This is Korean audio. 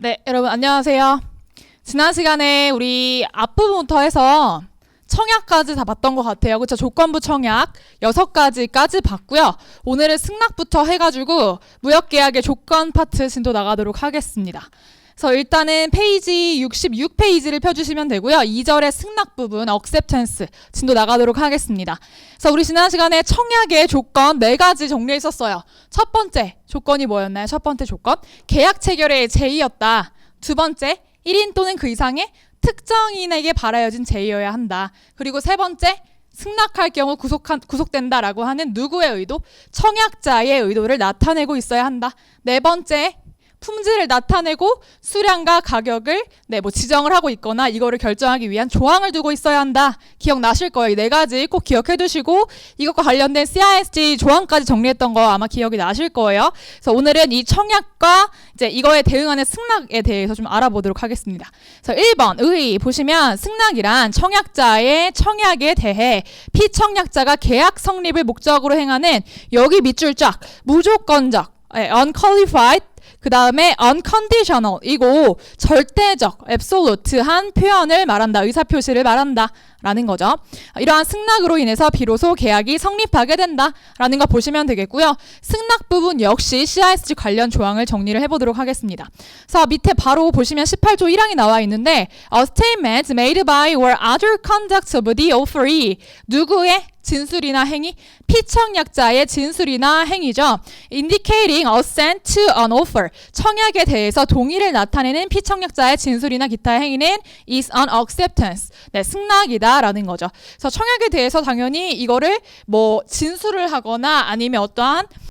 네, 여러분 안녕하세요. 지난 시간에 우리 앞부분부터 해서 청약까지 다 봤던 것 같아요. 그렇죠? 조건부 청약 여섯 가지까지 봤고요. 오늘은 승낙부터 해가지고 무역계약의 조건 파트 진도 나가도록 하겠습니다. 그래서 일단은 페이지 66페이지를 펴주시면 되고요. 2절의 승낙 부분 acceptance 진도 나가도록 하겠습니다. 그래서 우리 지난 시간에 청약의 조건 네 가지 정리했었어요. 첫 번째 조건이 뭐였나요? 첫 번째 조건 계약 체결의 제의였다. 두 번째 1인 또는 그 이상의 특정인에게 바라여진 제의여야 한다. 그리고 세 번째 승낙할 경우 구속한, 구속된다라고 하는 누구의 의도? 청약자의 의도를 나타내고 있어야 한다. 네 번째 품질을 나타내고 수량과 가격을 네, 뭐 지정을 하고 있거나 이거를 결정하기 위한 조항을 두고 있어야 한다. 기억나실 거예요. 이 네 가지 꼭 기억해 두시고 이것과 관련된 CISG 조항까지 정리했던 거 아마 기억이 나실 거예요. 그래서 오늘은 이 청약과 이제 이거에 대응하는 승낙에 대해서 좀 알아보도록 하겠습니다. 그래서 1번 의 보시면 승낙이란 청약자의 청약에 대해 피청약자가 계약 성립을 목적으로 행하는 여기 밑줄 쫙 무조건적 예, unqualified 그 다음에 unconditional 이고 절대적 absolute한 표현을 말한다 의사표시를 말한다 라는 거죠. 이러한 승낙으로 인해서 비로소 계약이 성립하게 된다 라는 거 보시면 되겠고요. 승낙 부분 역시 CISG 관련 조항을 정리를 해보도록 하겠습니다. 그래서 밑에 바로 보시면 18조 1항이 나와 있는데 A statement made by or other conduct of the offeree 누구의 진술이나 행위 피청약자의 진술이나 행위죠. indicating assent to an offer 청약에 대해서 동의를 나타내는 피청약자의 진술이나 기타 행위는 is an acceptance 네, 승낙이다라는 거죠. 그래서 청약에 대해서 당연히 이거를 뭐 진술을 하거나 아니면 어떠한